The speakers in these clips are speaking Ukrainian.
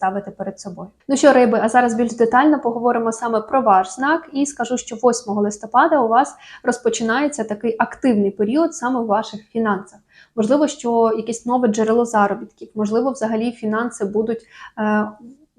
ставити перед собою. Ну що, риби, а зараз більш детально поговоримо саме про ваш знак, і скажу, що 8 листопада у вас розпочинається такий активний період саме в ваших фінансах. Можливо, що якесь нове джерело заробітків, можливо, взагалі фінанси будуть. Е,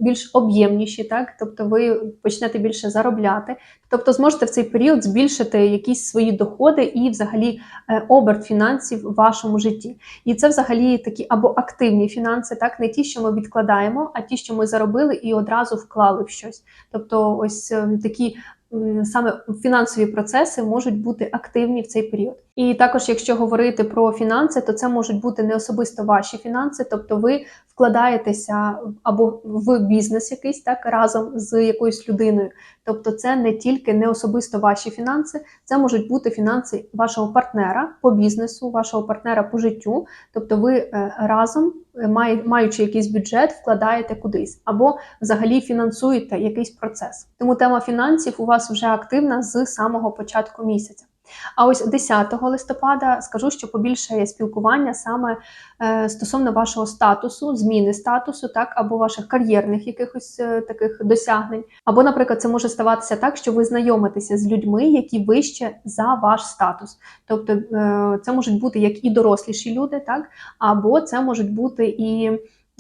більш об'ємніші, так тобто ви почнете більше заробляти, тобто зможете в цей період збільшити якісь свої доходи і, взагалі, е, оберт фінансів в вашому житті. І це взагалі такі або активні фінанси, так не ті, що ми відкладаємо, а ті, що ми заробили і одразу вклали в щось. Тобто, ось е, такі. М, Саме фінансові процеси можуть бути активні в цей період. І також, якщо говорити про фінанси, то це можуть бути не особисто ваші фінанси, тобто ви вкладаєтеся або в бізнес якийсь так разом з якоюсь людиною. Тобто, це не тільки не особисто ваші фінанси, це можуть бути фінанси вашого партнера по бізнесу, вашого партнера по життю. Тобто, ви е, разом, е, маючи якийсь бюджет, вкладаєте кудись, або взагалі фінансуєте якийсь процес. Тому тема фінансів у вас вже активна з самого початку місяця. А ось 10 листопада скажу, що побільшає спілкування саме е, стосовно вашого статусу, зміни статусу, так або ваших кар'єрних якихось е, таких досягнень. Або, наприклад, це може ставатися так, що ви знайомитеся з людьми, які вище за ваш статус. Тобто е, це можуть бути як і доросліші люди, так або це можуть бути і.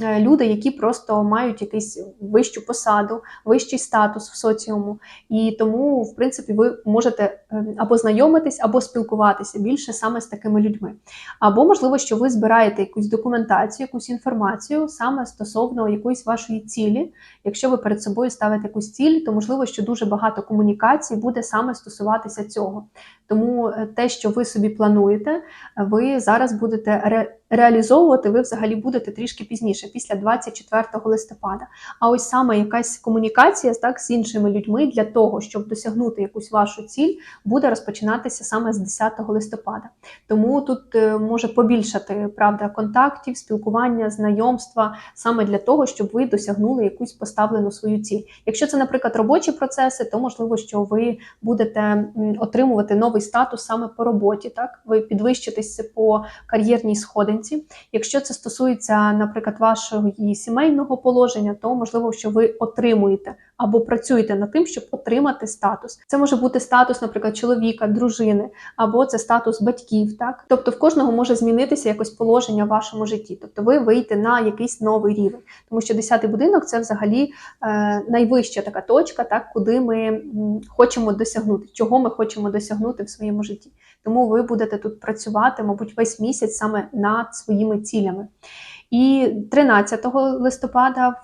Е, Люди, які просто мають якусь вищу посаду, вищий статус в соціуму, і тому, в принципі, ви можете е, або знайомитись, або спілкуватися більше саме з такими людьми. Або, можливо, що ви збираєте якусь документацію, якусь інформацію саме стосовно якоїсь вашої цілі. Якщо ви перед собою ставите якусь ціль, то можливо, що дуже багато комунікацій буде саме стосуватися цього. Тому е, те, що ви собі плануєте, ви зараз будете ре- реалізовувати, ви взагалі будете трішки пізніше, після 24 листопада. А ось саме якась комунікація так, з іншими людьми для того, щоб досягнути якусь вашу ціль, буде розпочинатися саме з 10 листопада. Тому тут е, може побільшати правда контактів, спілкування, знайомства саме для того, щоб ви досягнули якусь поставлену свою ціль. Якщо це, наприклад, робочі процеси, то можливо, що ви будете отримувати новий статус саме по роботі. Так, ви підвищитеся по кар'єрній сходинці. Якщо це стосується, наприклад, вашого сімейного положення, то можливо, що ви отримуєте або працюєте над тим, щоб отримати статус. Це може бути статус, наприклад, чоловіка, дружини, або це статус батьків. Так, тобто в кожного може змінитися якось положення в вашому житті. Тобто, ви вийдете на якийсь новий рівень, тому що 10-й будинок це взагалі е, найвища така точка, так куди ми хочемо досягнути, чого ми хочемо досягнути в своєму житті. Тому ви будете тут працювати, мабуть, весь місяць саме над своїми цілями. І 13 листопада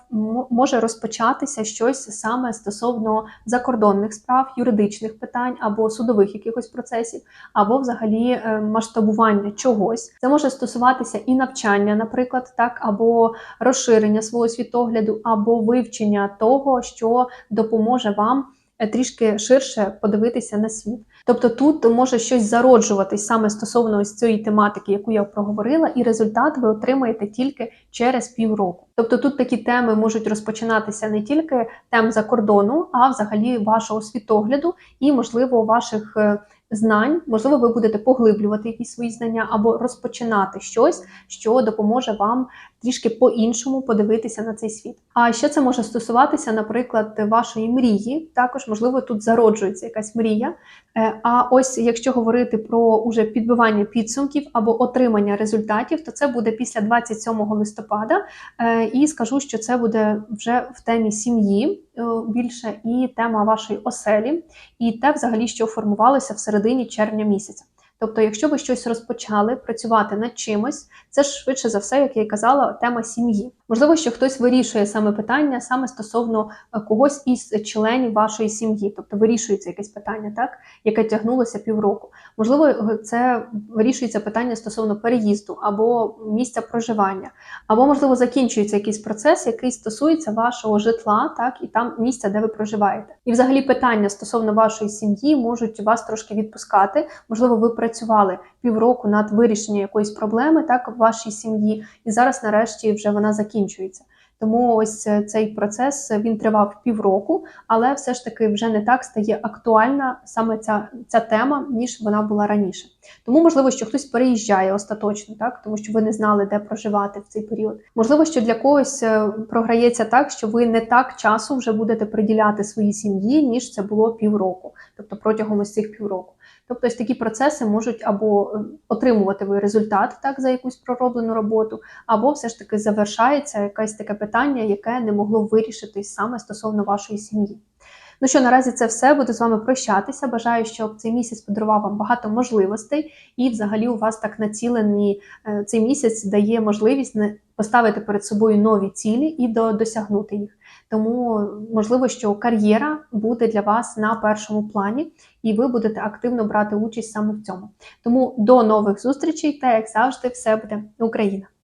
може розпочатися щось саме стосовно закордонних справ, юридичних питань або судових якихось процесів, або взагалі е, масштабування чогось. Це може стосуватися і навчання, наприклад, так, або розширення свого світогляду, або вивчення того, що допоможе вам е, трішки ширше подивитися на світ. Тобто тут може щось зароджуватись саме стосовно ось цієї тематики, яку я проговорила, і результат ви отримаєте тільки через півроку. Тобто тут такі теми можуть розпочинатися не тільки тем за кордону, а взагалі вашого світогляду і, можливо, ваших е, знань, можливо, ви будете поглиблювати якісь свої знання або розпочинати щось, що допоможе вам трішки по-іншому подивитися на цей світ. А ще це може стосуватися, наприклад, вашої мрії. Також, можливо, тут зароджується якась мрія. Е, А ось якщо говорити про уже підбивання підсумків або отримання результатів, то це буде після 27 листопада. Е, І скажу, що це буде вже в темі сім'ї е, більше і тема вашої оселі, і те, взагалі, що формувалося в середині червня місяця. Тобто, якщо ви щось розпочали працювати над чимось, це швидше за все, як я й казала, тема сім'ї. Можливо, що хтось вирішує саме питання саме стосовно е, когось із членів вашої сім'ї, тобто вирішується якесь питання, так яке тягнулося півроку. Можливо, е, це вирішується питання стосовно переїзду або місця проживання, або можливо закінчується якийсь процес, який стосується вашого житла, так і там місця, де ви проживаєте. І взагалі питання стосовно вашої сім'ї можуть вас трошки відпускати. Можливо, ви працювали півроку над вирішенням якоїсь проблеми, так в вашій сім'ї, і зараз, нарешті, вже вона закінчується. Тому ось е, цей процес е, він тривав півроку, але все ж таки вже не так стає актуальна саме ця, ця тема, ніж вона була раніше. Тому можливо, що хтось переїжджає остаточно, так тому що ви не знали, де проживати в цей період. Можливо, що для когось е, програється так, що ви не так часу вже будете приділяти своїй сім'ї, ніж це було півроку, тобто протягом ось цих півроку. Тобто ось такі процеси можуть або е, отримувати ви результат так за якусь пророблену роботу, або все ж таки завершається якесь таке питання, яке не могло вирішитись саме стосовно вашої сім'ї. Ну що, наразі це все. Буду з вами прощатися. Бажаю, щоб цей місяць подарував вам багато можливостей, і взагалі у вас так націлені е, цей місяць дає можливість поставити перед собою нові цілі і до, досягнути їх. Тому можливо, що кар'єра буде для вас на першому плані, і ви будете активно брати участь саме в цьому. Тому до нових зустрічей та як завжди, все буде Україна!